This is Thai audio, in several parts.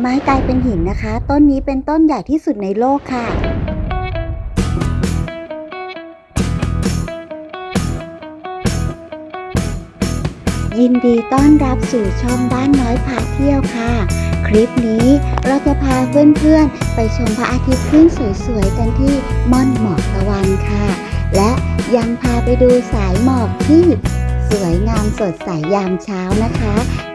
ไม้กลายเป็นหินนะคะ ต้นนี้เป็นต้นใหญ่ที่สุดในโลกค่ะยินดีต้อนรับสู่ช่องบ้านน้อยพาเที่ยวค่ะ คลิปนี้เราจะพาเพื่อนๆ ไปชมพระอาทิตย์ขึ้นสวยๆ กันที่ม่อนหมอกตะวันค่ะ และยังพาไปดูสายหมอกที่สวยงามสดใสยามเช้านะคะ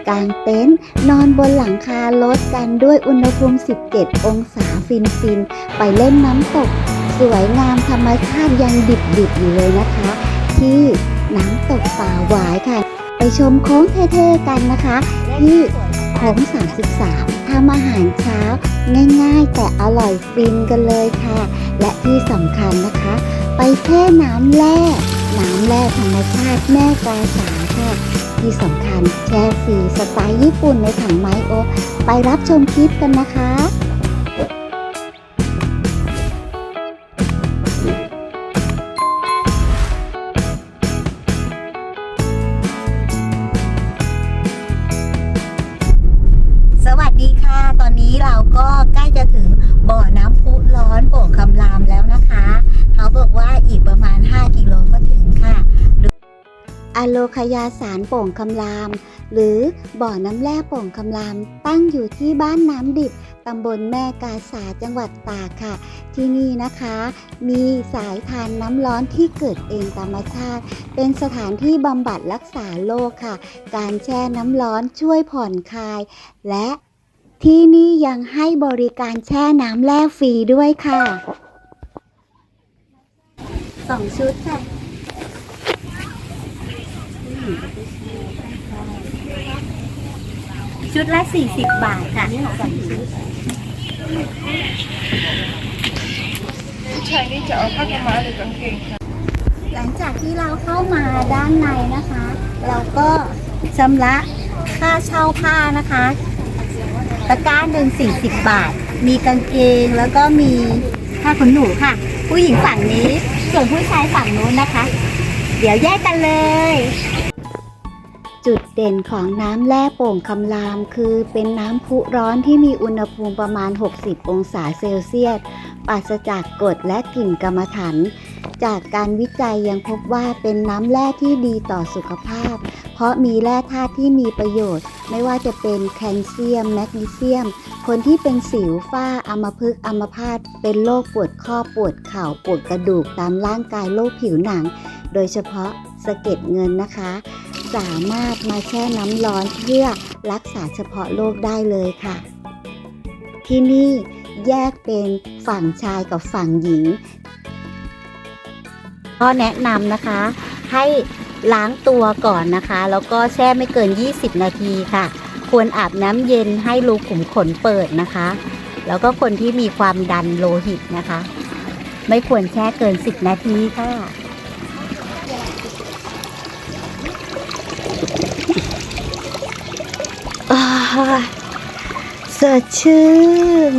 กางเต็นท์นอนบนหลังคารถกันด้วยอุณหภูมิ 17 องศาฟินๆไปเล่นน้ำตก สวยงามธรรมชาติยังดิบๆอยู่เลยนะคะ ที่น้ำตกป่าหวายค่ะ ไปชมโค้งเท่ๆกันนะคะ ที่โค้ง 33ทำอาหารเช้า ง่ายๆ แต่อร่อยฟินกันเลยค่ะ และที่สำคัญนะคะ ไปแช่น้ำแร่น้ำแร่ธรรมชาติแม่กาสาค่ะ ที่สำคัญแช่ฟรีสไตล์ญี่ปุ่นในถังไม้โอไปรับชมคลิปกันนะคะ โลคยาสารโป่งคำราม หรือบ่อน้ำแร่โป่งคำราม ตั้งอยู่ที่บ้านน้ำดิบตำบลแม่กาสาจังหวัดตากค่ะ ที่นี่นะคะ มีสายทานน้ำร้อนที่เกิดเองธรรมชาติ เป็นสถานที่บำบัดรักษาโรคค่ะ การแช่น้ำร้อนช่วยผ่อนคลาย และที่นี่ยังให้บริการแช่น้ำแร่ฟรีด้วยค่ะสองชุดค่ะ ชุดละ40บาทค่ะสองชุดผู้ชายนี่จะเอาผ้าขาวม้าหรือกางเกงคะหลังจากที่เราเข้ามาด้านในนะคะ เราก็ชำระค่าเช่าผ้านะคะตะกร้าหนึ่ง40บาท มีกางเกงแล้วก็มีผ้าขนหนูค่ะ ผู้หญิงฝั่งนี้ส่วนผู้ชายฝั่งนู้นนะคะ เดี๋ยวแยกกันเลย จุดเด่นของน้ำแร่โป่งคำราม คือเป็นน้ำพุร้อนที่มีอุณหภูมิประมาณ 60 องศาเซลเซียสปราศจากกรดและกลิ่นกรรมฐานจากการวิจัยยังพบว่าเป็นน้ำแร่ที่ดีต่อสุขภาพ เพราะมีแร่ธาตุที่มีประโยชน์ ไม่ว่าจะเป็นแคลเซียม แมกนีเซียม คนที่เป็นสิวฝ้าอัมพฤกษ์อัมพาตเป็นโรคปวดข้อปวดเข่าปวดกระดูกตามร่างกายโรคผิวหนัง โดยเฉพาะ สะเก็ดเงินนะคะ สามารถมาแช่น้ำร้อนเพื่อรักษาเฉพาะโรคได้เลยค่ะ ที่นี่แยกเป็นฝั่งชายกับฝั่งหญิงก็แนะนำนะคะ ให้ล้างตัวก่อนนะคะ แล้วก็แช่ไม่เกิน 20 นาทีค่ะ ควรอาบน้ำเย็นให้รูขุมขนเปิดนะคะ แล้วก็คนที่มีความดันโลหิตนะคะ ไม่ควรแช่เกิน 10 นาทีค่ะ สดชื่น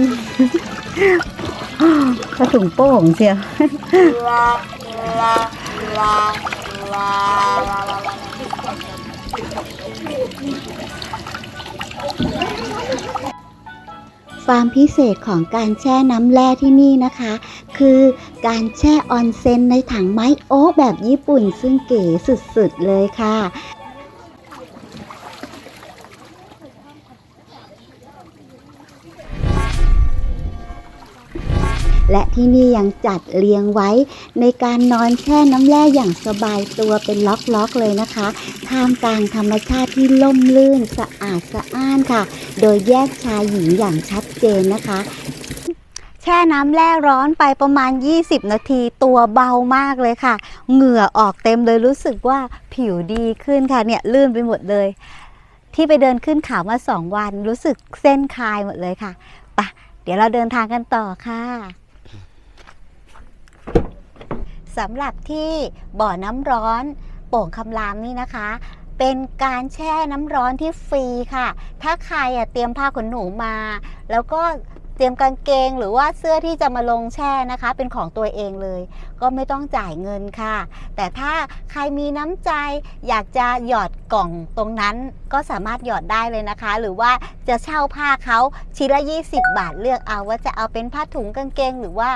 กระถุงโป่งเชียวความพิเศษของการแช่น้ำแร่ที่นี่นะคะ คือการแช่ออนเซ็นในถังไม้โอ๊กแบบญี่ปุ่นซึ่งเก๋สุดๆเลยค่ะ และที่นี่ยังจัดเรียงไว้ ในการนอนแช่น้ำแร่อย่างสบายตัวเป็นล็อกๆเลยนะคะ ท่ามกลางธรรมชาติที่ล่มลื่นสะอาดสะอ้านค่ะ โดยแยกชายหญิงอย่างชัดเจนนะคะแช่น้ำแร่ร้อนไปประมาณ 20 นาทีตัวเบามากเลยค่ะ เหงื่อออกเต็มเลยรู้สึกว่าผิวดีขึ้นค่ะเนี่ยลื่นไปหมดเลย ที่ไปเดินขึ้นเขามาสองวันรู้สึกเส้นคลายหมดเลยค่ะปะเดี๋ยวเราเดินทางกันต่อค่ะ สำหรับที่บ่อน้ำร้อนโป่งคำรามนี่นะคะ เป็นการแช่น้ำร้อนที่ฟรีค่ะ ถ้าใครอะเตรียมผ้าขนหนูมา แล้วก็เตรียมกางเกงหรือว่าเสื้อที่จะมาลงแช่นะคะ เป็นของตัวเองเลย ก็ไม่ต้องจ่ายเงินค่ะ แต่ถ้าใครมีน้ำใจอยากจะหยอดกล่องตรงนั้นก็สามารถหยอดได้เลยนะคะ หรือว่าจะเช่าผ้าเขาชิ้นละ 20 บาทเลือกเอาว่าจะเอาเป็นผ้าถุงกางเกง หรือว่า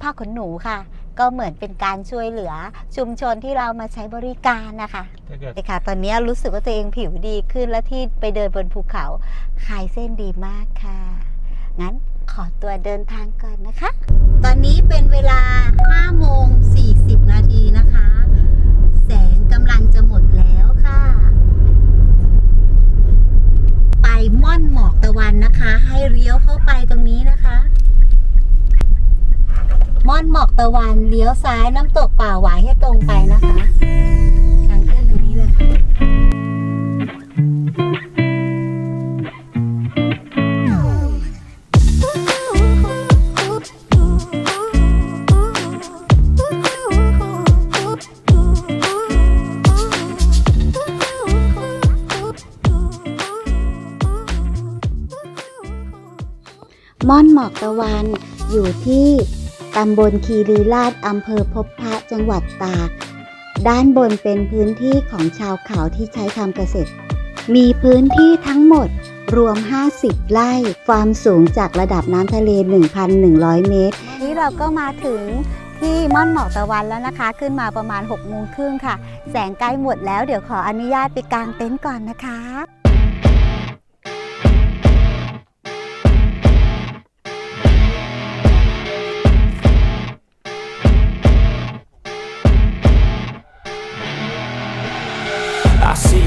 ผ้าขนหนูค่ะ ก็เหมือนเป็นการช่วยเหลือชุมชนที่เรามาใช้บริการนะคะถ้าเกิดเลยค่ะ ตอนนี้รู้สึกว่าตัวเองผิวดีขึ้นและที่ไปเดินบนภูเขาคลายเส้นดีมากค่ะ งั้นขอตัวเดินทางก่อนนะคะ ตอนนี้เป็นเวลา5โมง40 นาทีนะคะ แสงกำลังจะหมดแล้วค่ะ ไปม่อนหมอกตะวันนะคะ ให้เลี้ยวเข้าไปตรงนี้นะคะ ม่อนหมอกตะวันเลี้ยวซ้ายน้ำตกป่าหวายให้ตรงไปนะคะทางขึ้นตรงนี้เลยค่ะม่อนหมอกตะวันอยู่ที่ำบลคีรีราชอำเภอพบพระจังหวัดตาก ด้านบนเป็นพื้นที่ของชาวเขาที่ใช้ทำเกษตร มีพื้นที่ทั้งหมดรวม 50 ไร่ ความสูงจากระดับน้ำทะเล 1,100 เมตร นี่เราก็มาถึงที่ม่อนหมอกตะวันแล้วนะคะ ขึ้นมาประมาณ6โมงครึ่งค่ะ แสงใกล้หมดแล้วเดี๋ยวขออนุญาตไปกางเต็นท์ก่อนนะคะ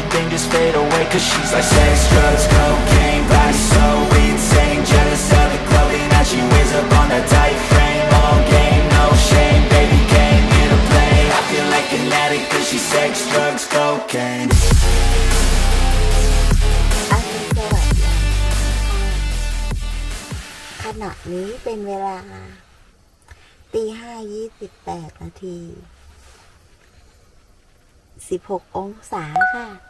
everything just fade away Cause she's like sex, drugs, cocaine Body so insane Jealous of the clothing that she wears up on that tight frame All game, no shame Baby, came here to play I feel like an addict Cause she's sex, drugs, cocaine ขณะนี้เป็นเวลาตีห้ายี่สิบแปดนาทีสิบหกองศาค่ะ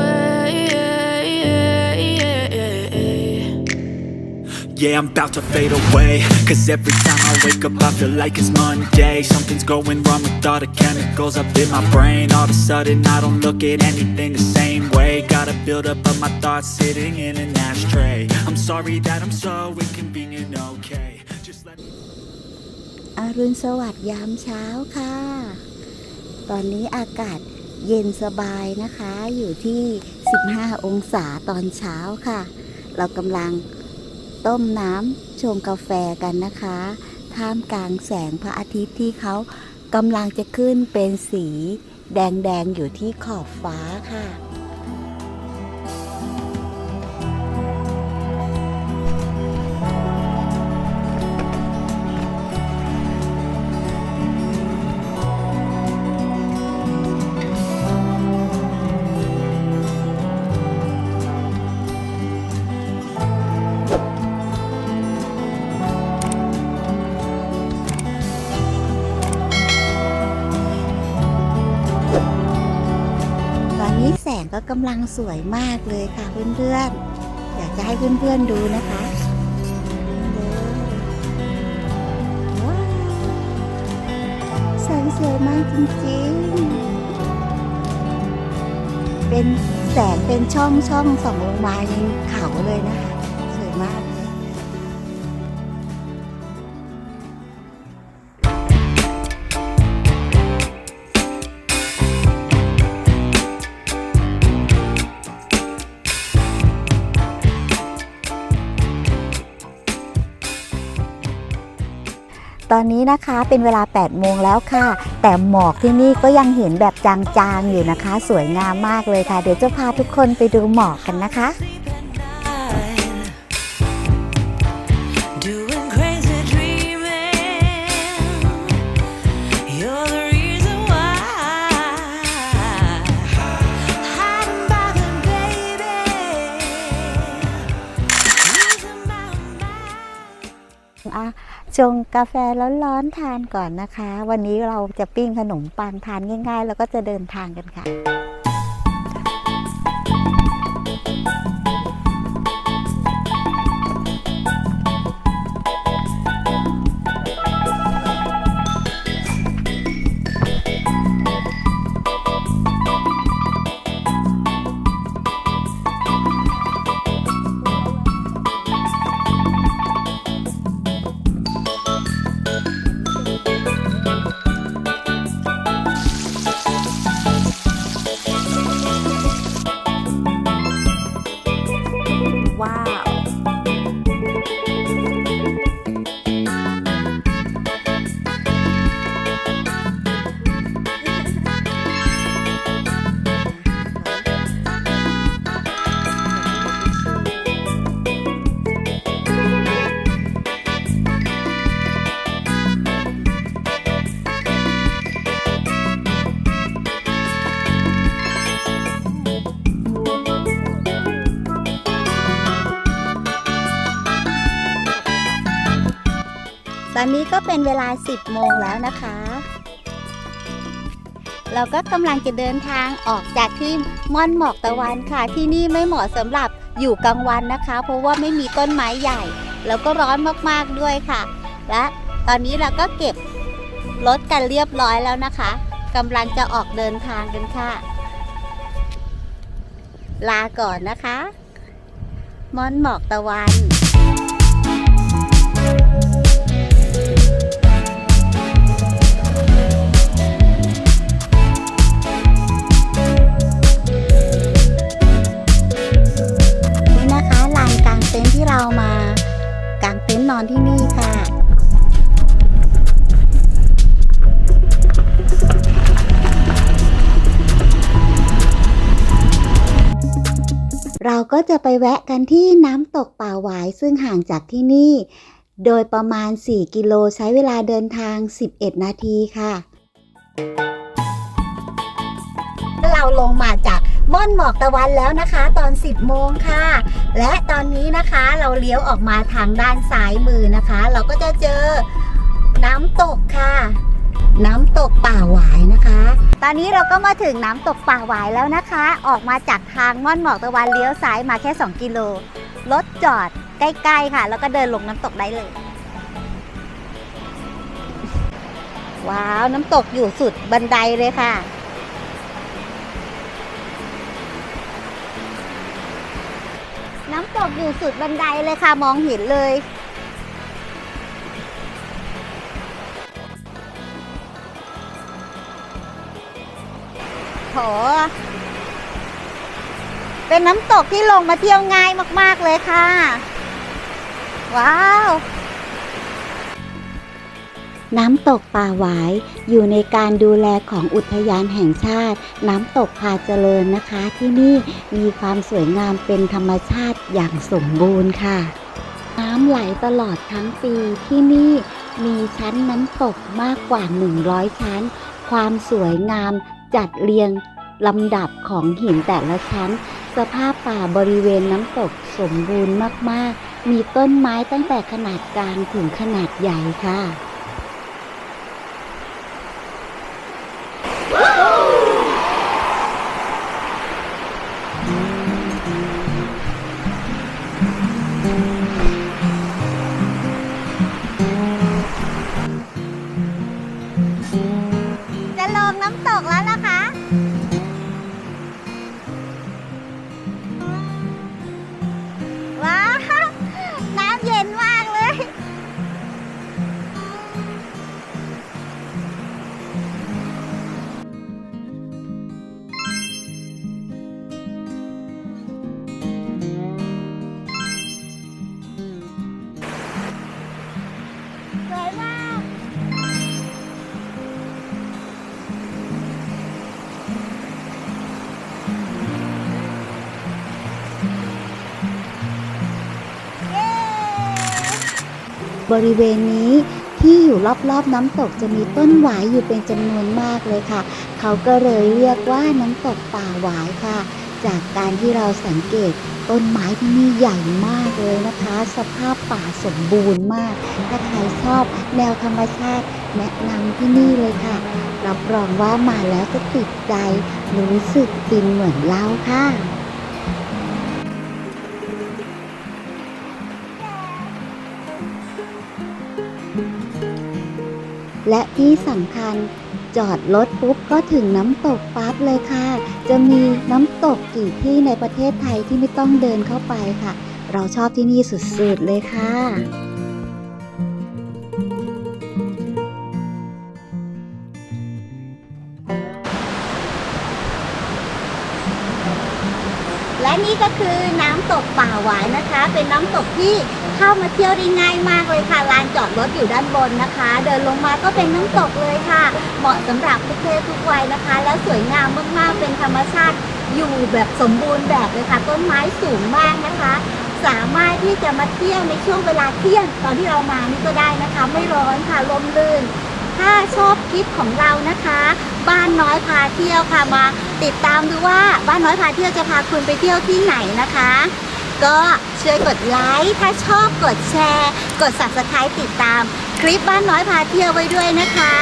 Yeah, I'm about to fade away Cause every time I wake up I feel like it's Monday Something's going wrong with all the chemicals up in my brain All of a sudden I don't look at anything the same way Gotta build up of my thoughts sitting in an ashtray I'm sorry that I'm so inconvenient, okay Just let อรุณสวัสดิ์ยามเช้าค่ะ ตอนนี้อากาศเย็นสบายนะคะ อยู่ที่ 15 องศาตอนเช้าค่ะ เรากำลัง ต้มน้ำชงกาแฟกันนะคะ ท่ามกลางแสงพระอาทิตย์ที่เขากำลังจะขึ้นเป็นสีแดงๆอยู่ที่ขอบฟ้าค่ะ กำลังสวยมากเลยค่ะเพื่อนๆ อยากจะให้เพื่อนๆดูนะคะว้าวแสงสวยมากจริงๆ เป็นแสงเป็นช่องช่องส่องลงมายังเขาเลยนะคะ สวยมาก ตอนนี้นะคะเป็นเวลา 8 โมงแล้วค่ะ แต่หมอกที่นี่ก็ยังเห็นแบบจางๆอยู่นะคะ สวยงามมากเลยค่ะ เดี๋ยวจะพาทุกคนไปดูหมอกกันนะคะ ชงกาแฟร้อนๆทานก่อนนะคะ วันนี้เราจะปิ้งขนมปังทานง่าย ๆ แล้วก็จะเดินทางกันค่ะ อนนี้ก็เป็นเวลา 10 โมงแล้วนะคะ เราก็กำลังจะเดินทางออกจากที่ม่อนหมอกตะวันค่ะ ที่นี่ไม่เหมาะสำหรับอยู่กลางวันนะคะ เพราะว่าไม่มีต้นไม้ใหญ่ แล้วก็ร้อนมากๆด้วยค่ะ และตอนนี้เราก็เก็บรถกันเรียบร้อยแล้วนะคะกำลังจะออกเดินทางกันค่ะ ลาก่อนนะคะ ม่อนหมอกตะวัน นอนที่นี่ค่ะ เราก็จะไปแวะกันที่น้ำตกป่าหวายซึ่งห่างจากที่นี่ โดยประมาณ 4 กิโลใช้เวลาเดินทาง 11 นาทีค่ะ เราลงมาจาก ม่อนหมอกตะวันแล้วนะคะ ตอน 10 โมงค่ะ และตอนนี้นะคะเราเลี้ยวออกมาทางด้านซ้ายมือนะคะ เราก็จะเจอน้ำตกค่ะ น้ำตกป่าหวายนะคะ ตอนนี้เราก็มาถึงน้ำตกป่าหวายแล้วนะคะ ออกมาจากทางม่อนหมอกตะวันเลี้ยวซ้ายมาแค่ 2 กิโลรถจอดใกล้ๆค่ะ แล้วก็เดินลงน้ำตกได้เลย ว้าว น้ำตกอยู่สุดบันไดเลยค่ะ น้ำตกอยู่สุดบันไดเลยค่ะมองเห็นเลยโถเป็นน้ำตกที่ลงมาเที่ยวง่ายมาก ๆ เลยค่ะ ว้าว น้ำตกป่าหวาย อยู่ในการดูแลของอุทยานแห่งชาติ น้ำตกพาเจริญนะคะ ที่นี่มีความสวยงามเป็นธรรมชาติอย่างสมบูรณ์ค่ะ น้ำไหลตลอดทั้งปีที่นี่มีชั้นน้ำตกมากกว่า 100 ชั้น ความสวยงามจัดเรียงลำดับของหินแต่ละชั้น สภาพป่าบริเวณน้ำตกสมบูรณ์มาก ๆ มีต้นไม้ตั้งแต่ขนาดกลางถึงขนาดใหญ่ค่ะจะลงน้ำตกแล้วนะคะ บริเวณนี้ที่อยู่รอบๆน้ำตกจะมีต้นหวายอยู่เป็นจำนวนมากเลยค่ะ เขาก็เลยเรียกว่าน้ำตกป่าหวายค่ะ จากการที่เราสังเกตต้นไม้ที่นี่ใหญ่มากเลยนะคะ สภาพป่าสมบูรณ์มาก ถ้าใครชอบแนวธรรมชาติแนะนำที่นี่เลยค่ะ รับรองว่ามาแล้วจะติดใจ รู้สึกฟินเหมือนเราค่ะ และที่สำคัญจอดรถปุ๊บก็ถึงน้ำตกปั๊บเลยค่ะ จะมีน้ำตกกี่ที่ในประเทศไทยที่ไม่ต้องเดินเข้าไปค่ะ เราชอบที่นี่สุดๆเลยค่ะและนี่ก็คือน้ำตกป่าหวายนะคะ เป็นน้ำตกที่ เข้ามาเที่ยวได้ง่ายมากเลยค่ะลานจอดรถอยู่ด้านบนนะคะ เดินลงมาก็เป็นน้ำตกเลยค่ะ เหมาะสำหรับทุกเพศทุกวัยนะคะ และสวยงามมากๆเป็นธรรมชาติอยู่แบบสมบูรณ์แบบเลยค่ะ ต้นไม้สูงมากนะคะ สามารถที่จะมาเที่ยวในช่วงเวลาเที่ยงตอนที่เรามานี่ก็ได้นะคะ ไม่ร้อนค่ะลมลื่น ถ้าชอบคลิปของเรานะคะ บ้านน้อยพาเที่ยวค่ะมา ติดตามดูว่าบ้านน้อยพาเที่ยวจะพาคุณไปเที่ยวที่ไหนนะคะ ก็ช่วยกดไลค์ถ้าชอบกดแชร์ กด subscribe ติดตาม คลิปบ้านน้อยพาเที่ยวไว้ด้วยนะคะ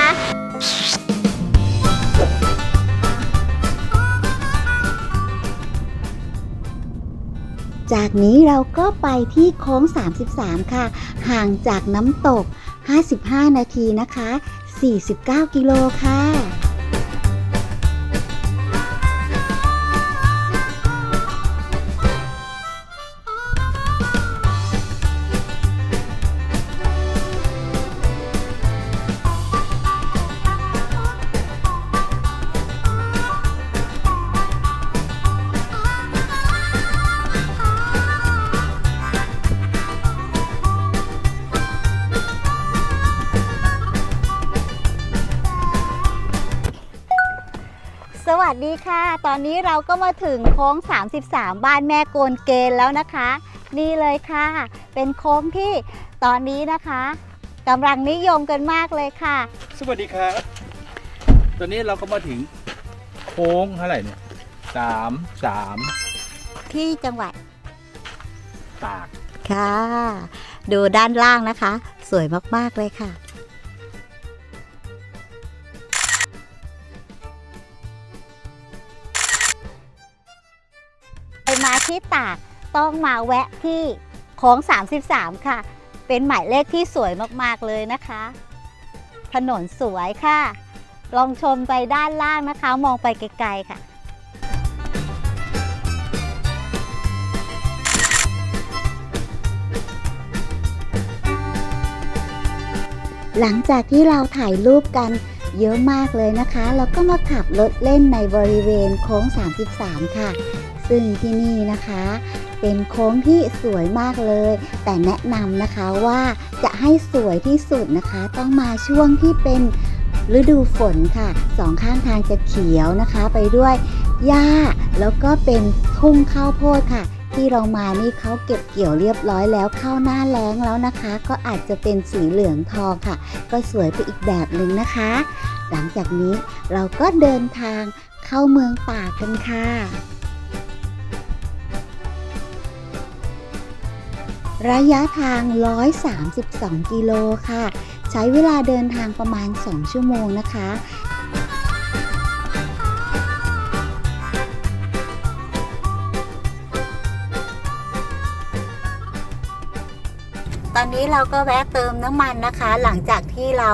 จากนี้เราก็ไปที่โค้ง 33 ค่ะ ห่างจากน้ำตก 55 นาทีนะคะ 49 กิโลค่ะ สวัสดีค่ะ ตอนนี้เราก็มาถึงโค้ง 33 บ้านแม่โกนเกณฑ์แล้วนะคะ นี่เลยค่ะ เป็นโค้งที่ตอนนี้นะคะกำลังนิยมกันมากเลยค่ะ สวัสดีครับ ตอนนี้เราก็มาถึงโค้งเท่าไหร่เนี่ยสามสามที่จังหวัดตาก ค่ะ ดูด้านล่างนะคะ สวยมาก ๆ เลยค่ะ ที่ตากต้องมาแวะที่โค้ง33 ค่ะ เป็นหมายเลขที่สวยมากๆเลยนะคะ ถนนสวยค่ะ ลองชมไปด้านล่างนะคะ มองไปไกลๆค่ะหลังจากที่เราถ่ายรูปกันเยอะมากเลยนะคะ เราก็มาขับรถเล่นในบริเวณโค้ง 33 ค่ะ ซึ่งที่นี่นะคะ เป็นโค้งที่สวยมากเลย แต่แนะนำนะคะว่าจะให้สวยที่สุดนะคะ ต้องมาช่วงที่เป็นฤดูฝนค่ะสองข้างทางจะเขียวนะคะ ไปด้วยหญ้าแล้วก็เป็นทุ่งข้าวโพดค่ะ ที่เรามานี่เขาเก็บเกี่ยวเรียบร้อยแล้วเข้าหน้าแล้งแล้วนะคะ ก็อาจจะเป็นสีเหลืองทองค่ะ ก็สวยไปอีกแบบหนึ่งนะคะ หลังจากนี้เราก็เดินทางเข้าเมืองตากันค่ะ ระยะทาง 132 กิโลค่ะ ใช้เวลาเดินทางประมาณ 2 ชั่วโมงนะคะตอนนี้เราก็แวะเติมน้ำมันนะคะ หลังจากที่เรา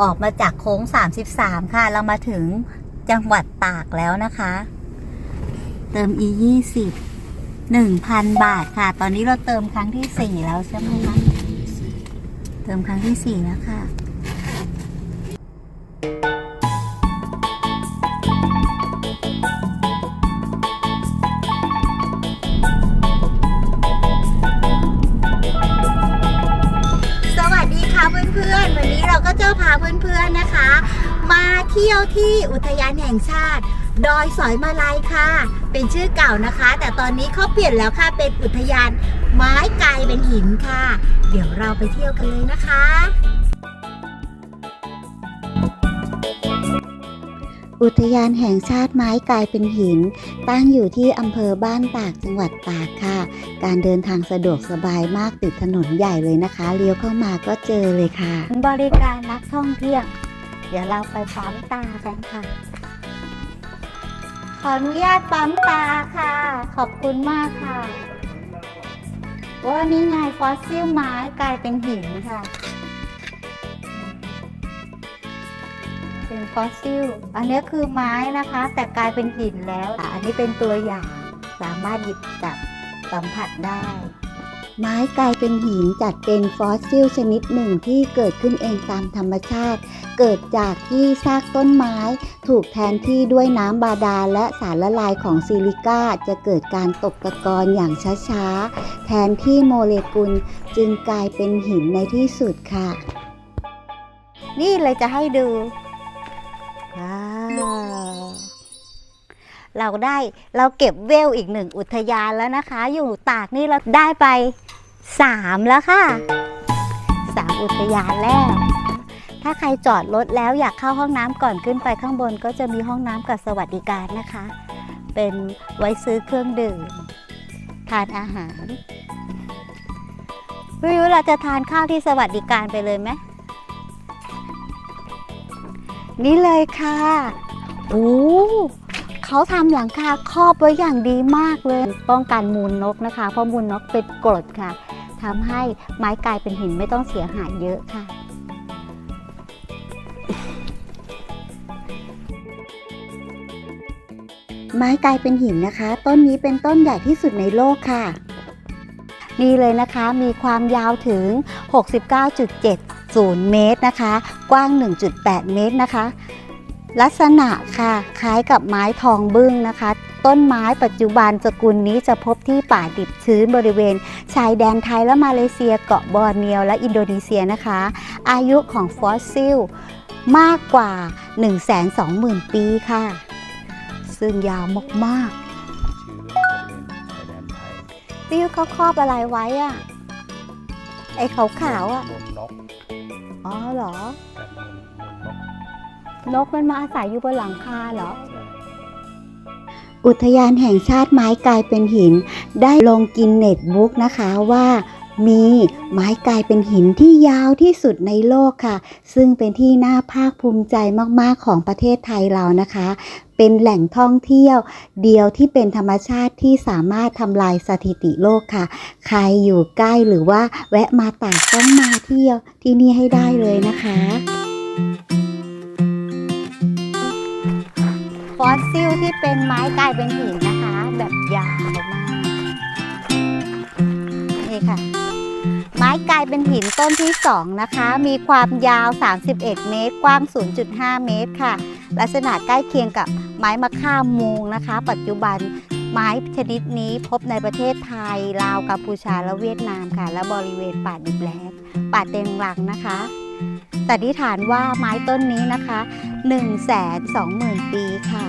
ออกมาจากโค้ง 33 ค่ะ เรามาถึงจังหวัดตากแล้วนะคะ เติม e 20 1,000 บาทค่ะ ตอนนี้เราเติมครั้งที่ 4 แล้วใช่ไหมคะ เติมครั้งที่ 4 แล้วค่ะสวัสดีค่ะเพื่อนๆ วันนี้เราก็จะพาเพื่อนๆ นะคะ มาเที่ยวที่อุทยานแห่งชาติ ดอยสอยมาลัยค่ะ เป็นชื่อเก่านะคะ แต่ตอนนี้เขาเปลี่ยนแล้วค่ะเป็นอุทยานไม้กลายเป็นหินค่ะ เดี๋ยวเราไปเที่ยวกันเลยนะคะ อุทยานแห่งชาติไม้กลายเป็นหิน ตั้งอยู่ที่อำเภอบ้านตากจังหวัดตากค่ะ การเดินทางสะดวกสบายมากติดถนนใหญ่เลยนะคะ เลี้ยวเข้ามาก็เจอเลยค่ะ บริการนักท่องเที่ยว เดี๋ยวเราไปปั๊มตากันค่ะ ขออนุญาตปั๊มตาค่ะ ขอบคุณมากค่ะ ว่านี่ไงฟอสซิลไม้กลายเป็นหินค่ะ เป็นฟอสซิล อันนี้คือไม้นะคะ แต่กลายเป็นหินแล้ว อันนี้เป็นตัวอย่างสามารถหยิบจับสัมผัสได้ ไม้กลายเป็นหินจัดเป็นฟอสซิลชนิดหนึ่งที่เกิดขึ้นเองตามธรรมชาติ เกิดจากที่ซากต้นไม้ ถูกแทนที่ด้วยน้ำบาดาลและสารละลายของซิลิก้าจะเกิดการตกตะกอนอย่างช้าๆ แทนที่โมเลกุลจึงกลายเป็นหินในที่สุดค่ะ นี่เลยจะให้ดู เราได้เราเก็บเวลอีกหนึ่งอุทยานแล้วนะคะ อยู่ตากนี่เราได้ไปสามแล้วค่ะสามอุทยานแล้ว ถ้าใครจอดรถแล้วอยากเข้าห้องน้ำก่อนขึ้นไปข้างบน ก็จะมีห้องน้ำกับสวัสดิการนะคะ เป็นไว้ซื้อเครื่องดื่มทานอาหารวิวเราจะทานข้าวที่สวัสดิการไปเลยไหมนี่เลยค่ะ โอ้ เขาทำหลังคาครอบไว้อย่างดีมากเลย ป้องกันมูลนกนะคะ เพราะมูลนกเป็นกรดค่ะทำให้ไม้กลายเป็นหินไม่ต้องเสียหายเยอะค่ะไม้กลายเป็นหินนะคะ ต้นนี้เป็นต้นใหญ่ที่สุดในโลกค่ะ นี่เลยนะคะมีความยาวถึง 69.70 เมตรนะคะ กว้าง 1.8 เมตรนะคะ ลักษณะค่ะคล้ายกับไม้ทองบึ้งนะคะ ต้นไม้ปัจจุบันสกุลนี้จะพบที่ป่าดิบชื้นบริเวณ ชายแดนไทยและมาเลเซียเกาะบอร์เนียวและอินโดนีเซียนะคะ อายุของฟอสซิลมากกว่า 120,000 ปีค่ะ ซึ่งยาวมากๆชื่อเรื่องบริเวณชายแดนไทยพี่ยุทธเขาครอบอะไรไว้อะไอ้ขาวขาวๆอะมูลนกอ๋อเหรอแต่มูลมูลนก นกมันมาอาศัยอยู่บนหลังคาเหรอ อุทยานแห่งชาติไม้กลายเป็นหิน ได้ลงกินเน็ตบุ๊กนะคะว่ามีไม้กลายเป็นหินที่ยาวที่สุดในโลกค่ะ ซึ่งเป็นที่น่าภาคภูมิใจมากๆของประเทศไทยเรานะคะ เป็นแหล่งท่องเที่ยว เดียวที่เป็นธรรมชาติที่สามารถทำลายสถิติโลกค่ะ ใครอยู่ใกล้หรือว่าแวะมาตากต้องมาเที่ยวที่นี่ให้ได้เลยนะคะ อสซิลที่เป็นไม้กลายเป็นหินนะคะ แบบยาวมากนี่ค่ะ ไม้กลายเป็นหินต้นที่ 2 นะคะ มีความยาว 31 เมตร กว้าง 0.5 เมตรค่ะ ลักษณะใกล้เคียงกับไม้มะค่ามูงนะคะ ปัจจุบันไม้ชนิดนี้พบในประเทศไทย ลาวกัมพูชาและเวียดนามค่ะ และบริเวณป่าดิบแล้งป่าเต็งรังนะคะ สันนิษฐานว่าไม้ต้นนี้นะคะ120,000 ปีค่ะ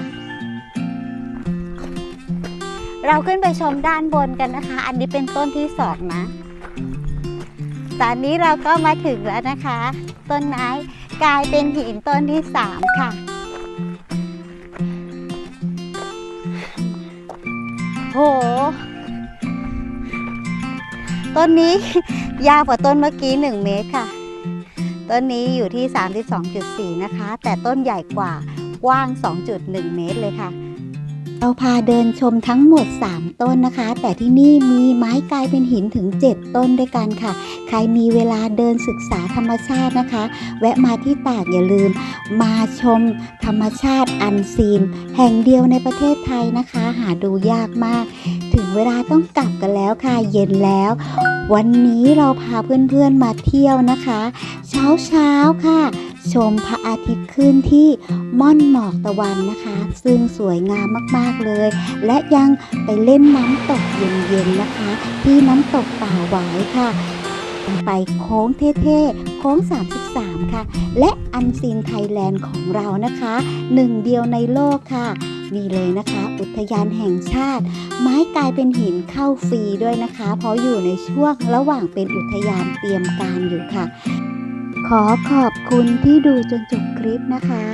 เราขึ้นไปชมด้านบนกันนะคะ อันนี้เป็นต้นที่สองนะตอนนี้เราก็มาถึงแล้วนะคะ ต้นไม้กลายเป็นหินต้นที่สามค่ะโห ต้นนี้ยาวกว่าต้นเมื่อกี้1เมตรค่ะ ต้นนี้อยู่ที่ 32.4 นะคะ แต่ต้นใหญ่กว่ากว้าง 2.1 เมตรเลยค่ะ เราพาเดินชมทั้งหมด 3 ต้นนะคะ แต่ที่นี่มีไม้กลายเป็นหินถึง 7 ต้นด้วยกันค่ะ ใครมีเวลาเดินศึกษาธรรมชาตินะคะ แวะมาที่ตากอย่าลืม มาชมธรรมชาติอันซีน แห่งเดียวในประเทศไทยนะคะ หาดูยากมาก เวลาต้องกลับกันแล้วค่ะเย็นแล้ว วันนี้เราพาเพื่อนๆมาเที่ยวนะคะ เช้าเช้าๆค่ะ ชมพระอาทิตย์ขึ้นที่ม่อนหมอกตะวันนะคะ ซึ่งสวยงามมากๆเลย และยังไปเล่นน้ำตกเย็นๆนะคะ ที่น้ำตกป่าหวายค่ะไปโค้งเท่ๆ โค้ง 33 ค่ะ และอันซีนไทยแลนด์ของเรานะคะ หนึ่งเดียวในโลกค่ะ นี่เลยนะคะ อุทยานแห่งชาติ ไม้กลายเป็นหินเข้าฟรีด้วยนะคะ เพราะอยู่ในช่วงระหว่างเป็นอุทยานเตรียมการอยู่ค่ะ ขอขอบคุณที่ดูจนจบคลิปนะคะ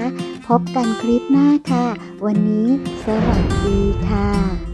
พบกันคลิปหน้าค่ะ วันนี้สวัสดีค่ะ